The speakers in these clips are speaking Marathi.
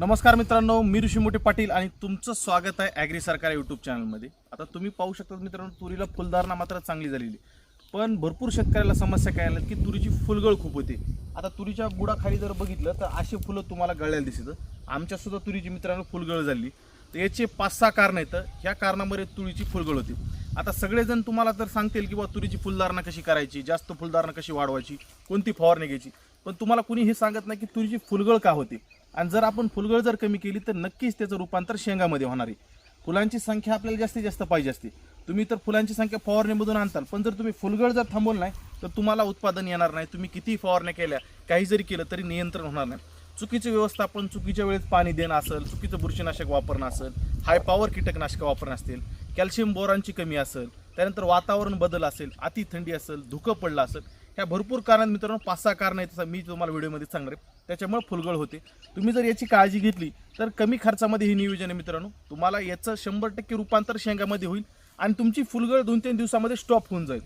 नमस्कार मित्रांनो मी ऋषी मोठे पाटील आणि तुमचं स्वागत आहे ॲग्री सरकार यूट्यूब चॅनलमध्ये आता तुम्ही पाहू शकता मित्रांनो तुरीला फुलधारणा मात्र चांगली झालेली पण भरपूर शेतकऱ्याला समस्या काय आल्या की तुरीची फुलगळ खूप होते. आता तुरीच्या बुडाखाली जर बघितलं तर असे फुलं तुम्हाला गळायला दिसतं आमच्यासुद्धा तुरीची मित्रांनो फुलगळ झाली. तर याचे पाच सहा कारण आहेत. ह्या कारणामध्ये तुरीची फुलगळ होते. आता सगळेजण तुम्हाला तर सांगतील की बा तुरीची फुलधारणा कशी करायची जास्त फुलधारणा कशी वाढवायची कोणती फवारणी घ्यायची. पण तुम्हाला कुणी हे सांगत नाही की तुरीची फुलगळ का होते. आणि जर आपण फुलगळ जर कमी केली तर नक्कीच त्याचं रूपांतर शेंगामध्ये होणार आहे. फुलांची संख्या आपल्याला जास्तीत जास्त पाहिजे असते. तुम्ही तर फुलांची संख्या फवारणीमधून आणताल पण जर तुम्ही फुलगळ जर थांबवलं नाही तर तुम्हाला उत्पादन येणार नाही. तुम्ही किती फवारण्या केल्या काही जरी केलं तरी नियंत्रण होणार नाही. चुकीचं व्यवस्थापन चुकीच्या वेळेस पाणी देणं असेल चुकीचं बुरशीनाशक वापरणं असेल हाय पॉवर कीटकनाशकं वापरणं असतील कॅल्शियम बोरांची कमी असेल त्यानंतर वातावरण बदल असेल अति थंडी असेल धुकं पडलं असेल ह्या भरपूर कारण मित्रांनो पाच सहा कारण आहेत मी तुम्हाला व्हिडिओमध्ये सांगणार आहे. त्याच्यामुळे फुलगळ होते. तुम्ही जर याची काळजी घेतली तर कमी खर्चामध्ये हे नियोजन आहे मित्रांनो. तुम्हाला याचं शंभर टक्के रूपांतर शेंगामध्ये होईल आणि तुमची फुलगळ दोन तीन दिवसामध्ये स्टॉप होऊन जाईल.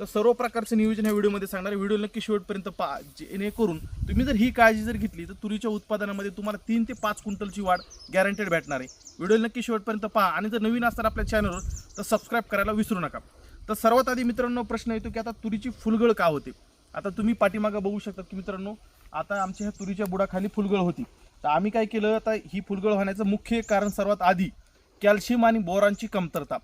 तर सर्व प्रकारचं नियोजन ह्या व्हिडिओमध्ये सांगणार आहे. व्हिडिओ नक्की शेवटपर्यंत पहा. जेणेकरून तुम्ही जर ही काळजी जर घेतली तर तुरीच्या उत्पादनामध्ये तुम्हाला तीन ते पाच क्विंटलची वाढ गॅरंटेड भेटणार आहे. व्हिडिओ नक्की शेवटपर्यंत पहा. आणि जर नवीन असताना आपल्या चॅनलवर तर सबस्क्राईब करायला विसरू नका. तर सर्वात आधी मित्रांनो प्रश्न येतो की आता तुरीची फुलगळ का होते? आता तुम्ही पाठीमागं बघू शकता की मित्रांनो आता आमच्या ह्या तुरीच्या बुडाखाली फुलगळ होती. तर आम्ही काय केलं आता ही फुलगळ होण्याचं मुख्य कारण सर्वात आधी कॅल्शियम आणि बोरांची कमतरता.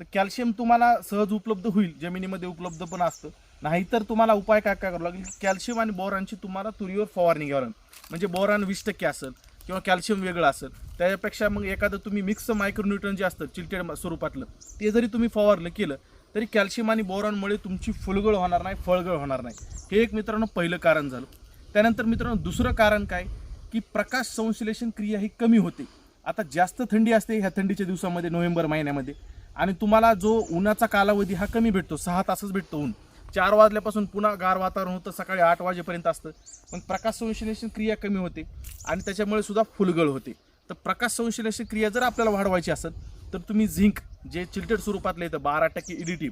तर कॅल्शियम तुम्हाला सहज उपलब्ध होईल जमिनीमध्ये उपलब्ध पण असतं. नाहीतर तुम्हाला उपाय काय काय करावं लागेल? कॅल्शियम आणि बोरांची तुम्हाला तुरीवर फवारणी घ्यावं लागेल. म्हणजे बोरान वीस टक्के असेल किंवा कॅल्शियम वेगळं असेल. त्याच्यापेक्षा मग एखादं तुम्ही मिक्स मायक्रोन्यूट्रन जे असतं चिलटेड स्वरूपातलं ते जरी तुम्ही फवारलं केलं तरी कॅल्शियम आणि बोरांमुळे तुमची फुलगळ होणार नाही फळगळ होणार नाही. हे एक मित्रांनो पहिलं कारण झालं. त्यानंतर मित्रांनो दुसरं कारण काय? की प्रकाश संश्लेषण क्रिया ही कमी होते. आता जास्त थंडी असते ह्या थंडीच्या दिवसामध्ये नोव्हेंबर महिन्यामध्ये. आणि तुम्हाला जो उन्हाचा कालावधी हा कमी भेटतो सहा तासच भेटतो ऊन. चार वाजल्यापासून पुन्हा गार वातावरण होतं सकाळी आठ वाजेपर्यंत असतं. पण प्रकाश संश्लेषण क्रिया कमी होते आणि त्याच्यामुळे सुद्धा फुलगळ होते. तर प्रकाश संश्लेषण क्रिया जर आपल्याला वाढवायची असेल तर तुम्ही झिंक जे चिल्टेड स्वरूपातलं येतं बारा टक्के इडिटी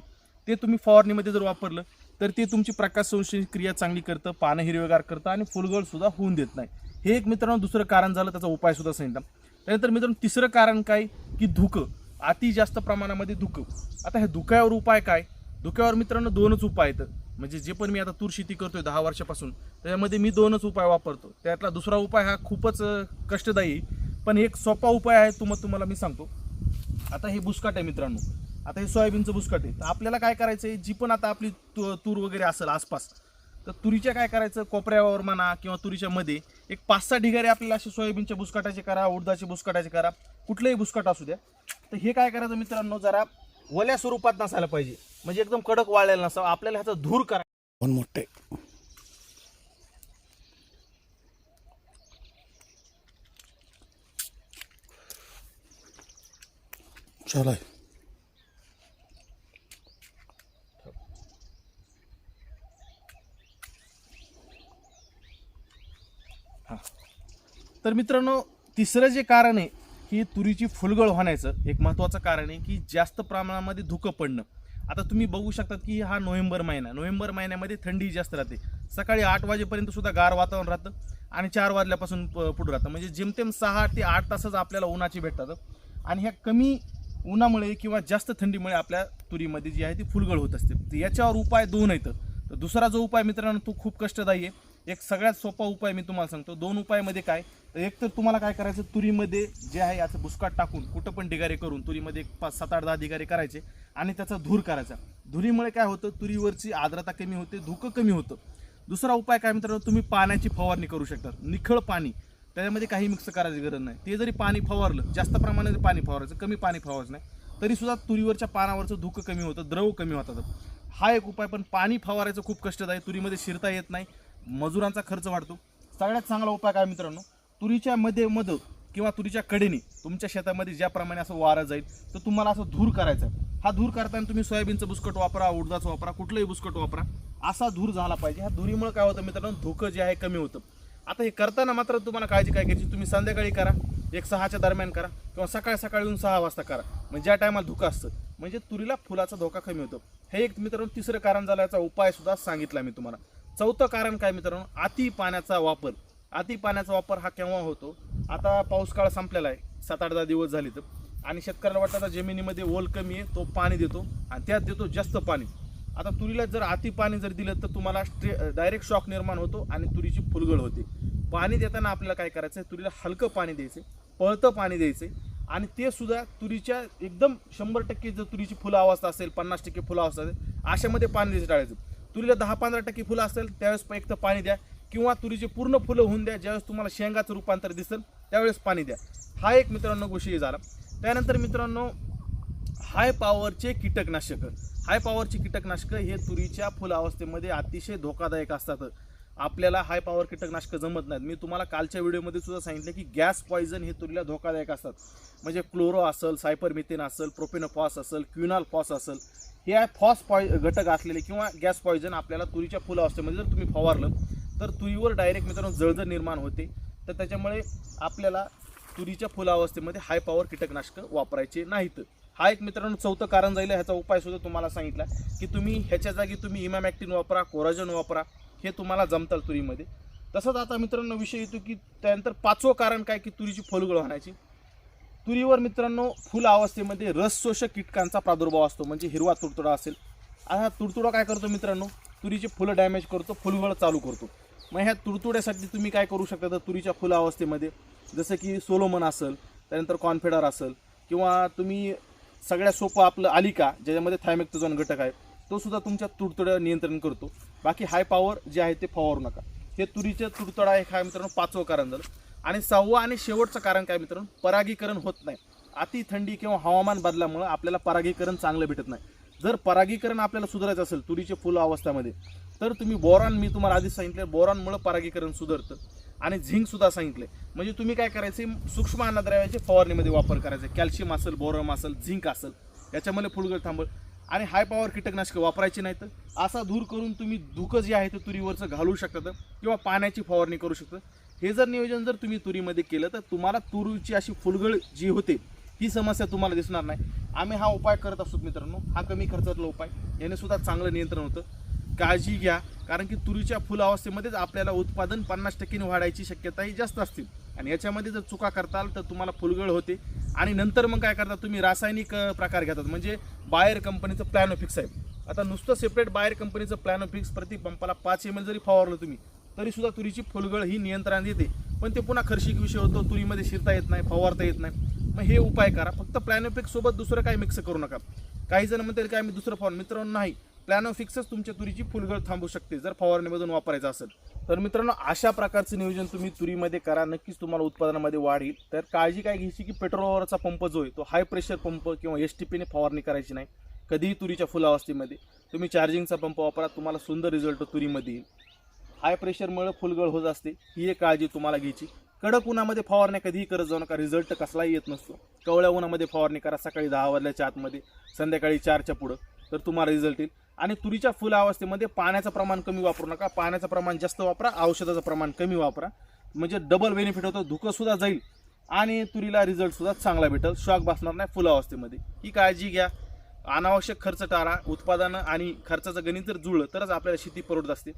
ते तुम्ही फवारणीमध्ये जर वापरलं तर ते तुमची प्रकाश संश्लेषण क्रिया चांगली करतं पानं हिरवेगार करतं आणि फुलगळ सुद्धा होऊन देत नाही. हे एक मित्रांनो दुसरं कारण झालं त्याचा उपाय सुद्धा सांगितला. त्यानंतर मित्रांनो तिसरं कारण काय? की धुकं. अति जास्त प्रमाणामध्ये धुकं. आता ह्या धुक्यावर उपाय काय? धुक्यावर मित्रांनो दोनच उपाय आहेत. म्हणजे जे पण मी आता तूर शेती करतोय दहा वर्षापासून त्याच्यामध्ये मी दोनच उपाय वापरतो. त्यातला दुसरा उपाय हा खूपच कष्टदायी पण एक सोपा उपाय आहे तुम्हाला तुम्हाला मी सांगतो. आता हे बुसकाट आहे मित्रांनो. आता हे सोयाबीनचं बुसकट आहे. तर आपल्याला काय करायचं आहे जी पण आता आपली तू तूर वगैरे असेल आसपास तर तुरीच्या काय करायचं? कोपऱ्यावर म्हणा किंवा तुरीच्या मध्ये एक पाच सहा ढिगारे आपल्याला असे सोयाबीनच्या बुसकाटाचे करा उडदाचे बुसकाटाचे करा. कुठलंही बुसकाट असू द्या. तर हे काय करायचं मित्रांनो? जरा वल्या स्वरूपात नसायला पाहिजे. म्हणजे एकदम कडक वाळलेलं नसावं. आपल्याला ह्याचा धूर करा. पण मोठे. चला मित्रांनो तिसरं जे कारण आहे की तुरीची फुलगळ होण्याचं एक महत्त्वाचं कारण आहे की जास्त प्रमाणामध्ये धुकं पडणं. आता तुम्ही बघू शकतात की हा नोव्हेंबर महिना. नोव्हेंबर महिन्यामध्ये थंडी जास्त राहते. सकाळी आठ वाजेपर्यंत सुद्धा गार वातावरण राहतं आणि चार वाजल्यापासून प- पुढं राहतं. म्हणजे जेमतेम सहा ते आठ तासच आपल्याला उन्हाची भेटतात. आणि ह्या कमी उन्हामुळे किंवा जास्त थंडीमुळे आपल्या तुरीमध्ये जी आहे ती फुलगळ होत असते. तर याच्यावर उपाय दोन आहेत. तर दुसरा जो उपाय मित्रांनो तो खूप कष्टदायी आहे. एक सगळ्यात सोपा उपाय मी तुम्हाला सांगतो. दोन उपायामध्ये काय? एक तर तुम्हाला काय करायचं तुरीमध्ये जे आहे याचं भुसकाट टाकून कुठं पण ढिगारे करून तुरीमध्ये एक पाच सात आठ दहा ढिगारे करायचे आणि त्याचा धूर करायचा. धुरीमुळे काय होतं तुरीवरची आर्द्रता कमी होते धुकं कमी होतं. दुसरा उपाय काय मित्रांनो तुम्ही पाण्याची फवारणी करू शकता. निखळ पाणी. त्याच्यामध्ये काही मिक्स करायची गरज नाही. ते जरी पाणी फवारलं जास्त प्रमाणात पाणी फवारायचं कमी पाणी फवारायचं नाही तरीसुद्धा तुरीवरच्या पानावरचं धुकं कमी होतं द्रव कमी होतात. हा एक उपाय पण पाणी फवारायचं खूप कष्टदायी. तुरीमध्ये शिरता येत नाही मजुरांचा खर्च वाढतो. सगळ्यात चांगला उपाय काय मित्रांनो तुरीच्या मध्ये मध किंवा तुरीच्या कडेने तुमच्या शेतामध्ये ज्याप्रमाणे असं वारा जाईल तर तुम्हाला असं धूर करायचा हा धूर करताना तुम्ही सोयाबीनचं बुस्कट वापरा उडदाचं वापरा कुठलंही बुसकट वापरा. असा धूर झाला पाहिजे. ह्या धुरीमुळे काय होतं मित्रांनो? धुकं जे आहे कमी होतं. आता हे करताना मात्र तुम्हाला काळजी काय घ्यायची? तुम्ही संध्याकाळी करा एक सहाच्या दरम्यान करा किंवा सकाळी सकाळी येऊन सहा वाजता करा. म्हणजे ज्या टायमाला धुकं असतं. म्हणजे तुरीला फुलाचा धोका कमी होतो. हे एक मित्रांनो तिसरं कारण झालं याचा उपाय सुद्धा सांगितला मी तुम्हाला. चौथं कारण काय मित्रांनो? अति पाण्याचा वापर. अति पाण्याचा वापर हा केव्हा होतो? आता पाऊस काळ संपलेला आहे. सात आठ दहा दिवस झाले तर. आणि शेतकऱ्याला वाटतं आता जमिनीमध्ये ओल कमी आहे तो पाणी देतो. आणि त्यात देतो जास्त पाणी. आता तुरीला जर अति पाणी जर दिलं तर तुम्हाला स्ट्रे डायरेक्ट शॉक निर्माण होतो आणि तुरीची फुलगळ होते. पाणी देताना आपल्याला काय करायचं आहे तुरीला हलकं पाणी द्यायचं पळतं पाणी द्यायचं आणि ते सुद्धा तुरीच्या एकदम शंभर टक्के जर तुरीची फुलं अवस्था असेल पन्नास टक्के फुलं अवस्था असेल अशामध्ये पाणी द्यायचं टाळायचं. तुरीला दहा पंधरा टक्के फुलं असेल त्यावेळेस एक तर पाणी द्या. किंवा तुरीचे पूर्ण फुलं होऊन द्या ज्यावेळेस तुम्हाला शेंगाचं रूपांतर दिसेल त्यावेळेस पाणी द्या. हा एक मित्रांनो गोष्टी झाला. त्यानंतर मित्रांनो हाय पॉवरचे कीटकनाशकं. हाय पॉवरचे कीटकनाशकं हे तुरीच्या फुल अवस्थेमध्ये अतिशय धोकादायक असतात. आपल्याला हाय पॉवर कीटकनाशकं जमत नाहीत. मी तुम्हाला कालच्या व्हिडिओमध्ये सुद्धा सांगितलं की गॅस पॉयझन हे तुरीला धोकादायक असतात. म्हणजे क्लोरो असेल सायपरमिथेन असेल प्रोपेनोफॉस असेल क्युनाल फॉस असेल हे फॉस पॉय घटक असलेले किंवा गॅस पॉयझन आपल्याला तुरीच्या फुल अवस्थेमध्ये जर तुम्ही फवारलं तर तुरीवर डायरेक्ट मित्रांनो जळजळ निर्माण होते. तर त्याच्यामुळे आपल्याला तुरीच्या फुलावस्थेमध्ये हाय पॉवर कीटकनाशक वापरायचे नाहीत. हा एक मित्रांनो चौथं कारण जाईल ह्याचा उपाय सुद्धा तुम्हाला सांगितला की तुम्ही ह्याच्या जागी तुम्ही इमॅमॅक्टिन वापरा कोराजन वापरा हे तुम्हाला जमताल तुरीमध्ये. तसंच आता मित्रांनो विषय येतो की त्यानंतर पाचवं कारण काय की तुरीची फुलगळ होण्याची तुरीवर मित्रांनो फुल अवस्थेमध्ये रसशोषक कीटकांचा प्रादुर्भाव असतो म्हणजे हिरवा तुडतुडा असेल. आणि हा तुडतुडा काय करतो मित्रांनो? तुरीची फुलं डॅमेज करतो फुलगळ चालू करतो. मग ह्या तुडतुड्यासाठी तुम्ही काय करू शकता? तर तुरीच्या फुल अवस्थेमध्ये जसं की सोलोमन असेल त्यानंतर कॉन्फिडर असेल किंवा तुम्ही सगळ्यात सोपं आपलं आलिका ज्याच्यामध्ये थायमेक्टोजॉन घटक आहे तो सुद्धा तुमच्या तुडतुड्या नियंत्रण करतो. बाकी हाय पॉवर जे आहे ते फवारू नका. हे तुरीच्या तुडतुडा एक हा मित्रांनो पाचवं कारण झालं. आणि सहावं आणि शेवटचं कारण काय मित्रांनो परागीकरण होत नाही. अति थंडी किंवा हवामान बदलामुळे आपल्याला परागीकरण चांगलं भेटत नाही. जर परागीकरण आपल्याला सुधारायचं असेल तुरीचे फुलं अवस्थामध्ये तर तुम्ही बोरॉन मी तुम्हाला आधीच सांगितलं बोरॉनमुळं परागीकरण सुधारतं. आणि झिंकसुद्धा सांगितलं. म्हणजे तुम्ही काय करायचे? सूक्ष्म अन्नद्रव्याचे फवारणीमध्ये वापर करायचे. कॅल्शियम असेल बोरम असेल झिंक असेल. याच्यामध्ये फुलगळ थांबल. आणि हाय पॉवर कीटकनाशक वापरायची नाही तर असा धूर करून तुम्ही धुकं जे आहे ते तुरीवरचं घालू शकतात किंवा पाण्याची फवारणी करू शकता हे जर नियोजन जर तुम्ही तुरीमध्ये केलं तर तुम्हाला तुरीची अशी फुलगळ जी होते ही समस्या तुम्हाला दिसणार नाही. आम्ही हा उपाय करत असतो मित्रांनो. हा कमी खर्चातला उपाय. याने सुद्धा चांगलं नियंत्रण होतं. काळजी घ्या. कारण की तुरीच्या फुल अवस्थेमध्येच आपल्याला उत्पादन पन्नास टक्क्याने वाढायची शक्यताही जास्त असतील आणि याच्यामध्ये जर चुका करताल तर तुम्हाला फुलगळ होते. आणि नंतर मग काय करता तुम्ही? रासायनिक प्रकार घेतात. म्हणजे बायर कंपनीचं प्लॅनोफिक्स आहे आता नुसतं सेपरेट बायर कंपनीचं प्लॅनोफिक्स प्रति पंपाला पाच एम एल जरी फवारलं तुम्ही तरीसुद्धा तुरीची फुलगळ ही नियंत्रणात येते. पण ते पुन्हा खर्शिक विषय होतो. तुरीमध्ये शिरता येत नाही फवारता येत नाही. मग हे उपाय करा. फक्त प्लॅनोफिक्ससोबत दुसरं काही मिक्स करू नका. काही जण म्हणतील काय मी दुसरं फवार मित्रांनो नाही. प्लॅनोफिक्सच तुमच्या तुरीची फुलगळ थांबू शकते जर फवारणीमधून वापरायचं असेल. तर मित्रांनो अशा प्रकारचं नियोजन तुम्ही तुरीमध्ये करा. नक्कीच तुम्हाला उत्पादनामध्ये वाढ येईल. तर काळजी काय घ्यायची की पेट्रोलवरचा पंप जो आहे तो हाय प्रेशर पंप किंवा एस टी पीने फवारणी करायची नाही. कधीही तुरीच्या फुलावस्थेमध्ये. तुम्ही चार्जिंगचा पंप वापरा तुम्हाला सुंदर रिझल्ट तुरीमध्ये येईल. हाय प्रेशरमुळे फुलगळ होत असते ही एक काळजी तुम्हाला घ्यायची. कडक उन्हामध्ये फवारण्या कधीही करत जाऊ नका रिझल्ट कसलाही येत नसतो. कवळ्या उन्हामध्ये फवारणी करा सकाळी दहा वाजल्याच्या आतमध्ये संध्याकाळी चारच्या पुढं तर तुम्हाला रिझल्ट येईल. आणि तुरीच्या फुल अवस्थेमध्ये पाण्याचं प्रमाण कमी वापरू नका. पाण्याचं प्रमाण जास्त वापरा औषधाचं प्रमाण कमी वापरा. म्हणजे डबल बेनिफिट होतं धुकंसुद्धा जाईल आणि तुरीला रिझल्टसुद्धा चांगला भेटेल. शॉक बसणार नाही फुल अवस्थेमध्ये. ही काळजी घ्या. अनावश्यक खर्च टाळा. उत्पादनं आणि खर्चाचं गणित जर जुळलं तरच आपल्याला शेती परवडत असते.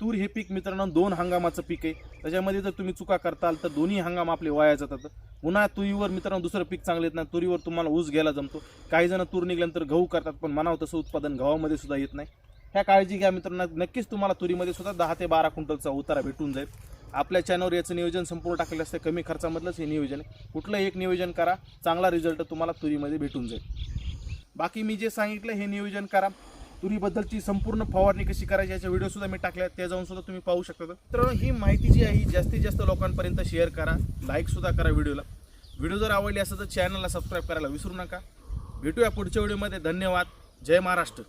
तूर हे पीक मित्रांनो दोन हंगामाचं पीक आहे. त्याच्यामध्ये जर तुम्ही चुका करताल तर दोन्ही हंगाम आपले वाया जातात. उन्हाळ्यात तुरीवर मित्रांनो दुसरं पीक चांगलं येत नाही. तुरीवर तुम्हाला ऊस घ्यायला जमतो. काही जण तूर निघल्यानंतर गहू करतात पण म्हणावं तसं उत्पादन गव्हामध्ये सुद्धा येत नाही. ह्या काळजी घ्या मित्रांनो. नक्कीच तुम्हाला तुरीमध्ये सुद्धा दहा ते बारा क्विंटलचा उतारा भेटून जाईल. आपल्या चॅनलवर याचं नियोजन संपूर्ण टाकलेलं असतं. कमी खर्चामधलंच हे नियोजन आहे. कुठलंही एक नियोजन करा. चांगला रिझल्ट तुम्हाला तुरीमध्ये भेटून जाईल. बाकी मी जे सांगितलं हे नियोजन करा. तुरीबद्दलची संपूर्ण फवारणी कशी करायची याच्या व्हिडिओ सुद्धा मी टाकल्या त्या जाऊन सुद्धा तुम्ही पाहू शकता. तर ही माहिती जी आहे ही जास्तीत जास्त लोकांपर्यंत शेअर करा. लाईक सुद्धा करा व्हिडिओला व्हिडिओ जर आवडली असेल तर चॅनलला सबस्क्राईब करायला विसरू नका. भेटूया पुढच्या व्हिडिओमध्ये धन्यवाद. जय महाराष्ट्र.